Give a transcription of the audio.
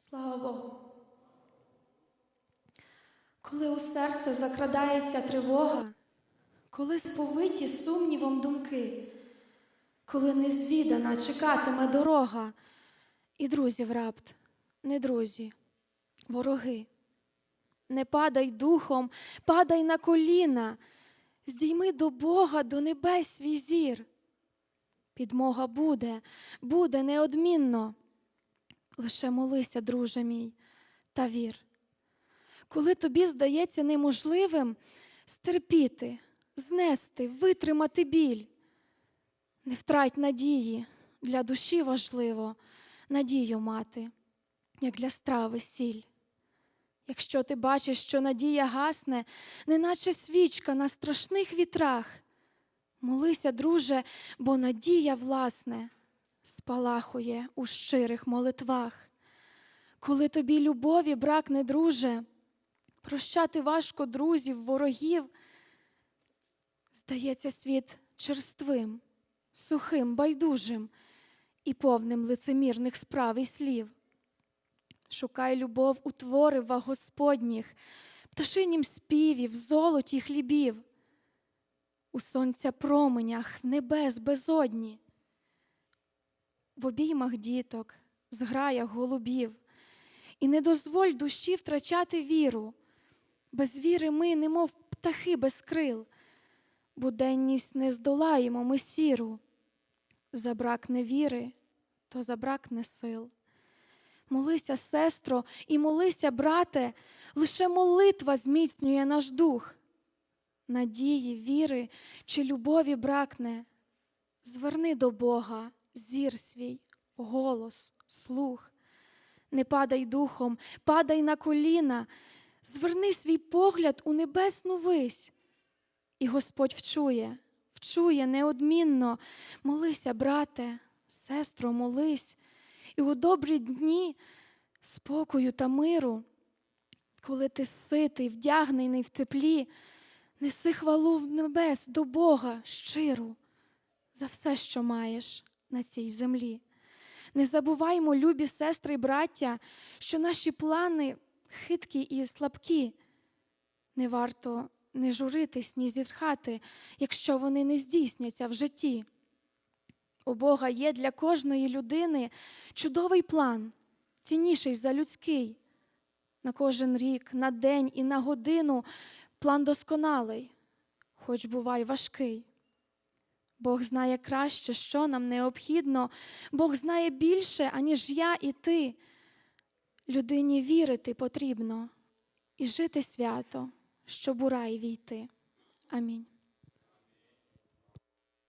Слава Богу. Коли у серце закрадається тривога, коли сповиті сумнівом думки, коли незвідана чекатиме дорога, і друзів рапт, не друзі, вороги. Не падай духом, падай на коліна, здійми до Бога, до небес свій зір. Підмога буде, буде неодмінно. Лише молися, друже мій, та вір. Коли тобі здається неможливим стерпіти, знести, витримати біль, не втрать надії, для душі важливо надію мати, як для страви сіль. Якщо ти бачиш, що надія гасне, неначе свічка на страшних вітрах, молися, друже, бо надія, власне, спалахує у щирих молитвах. Коли тобі любові бракне, друже, прощати важко друзів, ворогів, здається світ черствим, сухим, байдужим і повним лицемірних справ і слів. Шукай любов у творивах Господніх, пташинім співів, золоті хлібів, у сонця променях, в небес безодні, в обіймах діток, зграях голубів, і не дозволь душі втрачати віру. Без віри ми, немов птахи без крил, буденність не здолаємо ми сіру. Забракне віри, то забракне сил. Молися, сестро, і молися, брате, лише молитва зміцнює наш дух. Надії, віри чи любові бракне. Зверни до Бога зір свій, голос, слух. Не падай духом, падай на коліна, зверни свій погляд у небесну вись. І Господь вчує, вчує неодмінно. Молися, брате, сестро, молись. І у добрі дні спокою та миру, коли ти ситий, вдягнений в теплі, неси хвалу в небес до Бога щиру за все, що маєш на цій землі. Не забуваймо, любі сестри і браття, що наші плани хиткі і слабкі. Не варто не журитись, ні зітхати, якщо вони не здійсняться в житті. У Бога є для кожної людини чудовий план, цінніший за людський. На кожен рік, на день і на годину план досконалий, хоч бувай важкий. Бог знає краще, що нам необхідно, Бог знає більше, аніж я і ти. Людині вірити потрібно і жити свято, щоб у рай війти. Амінь.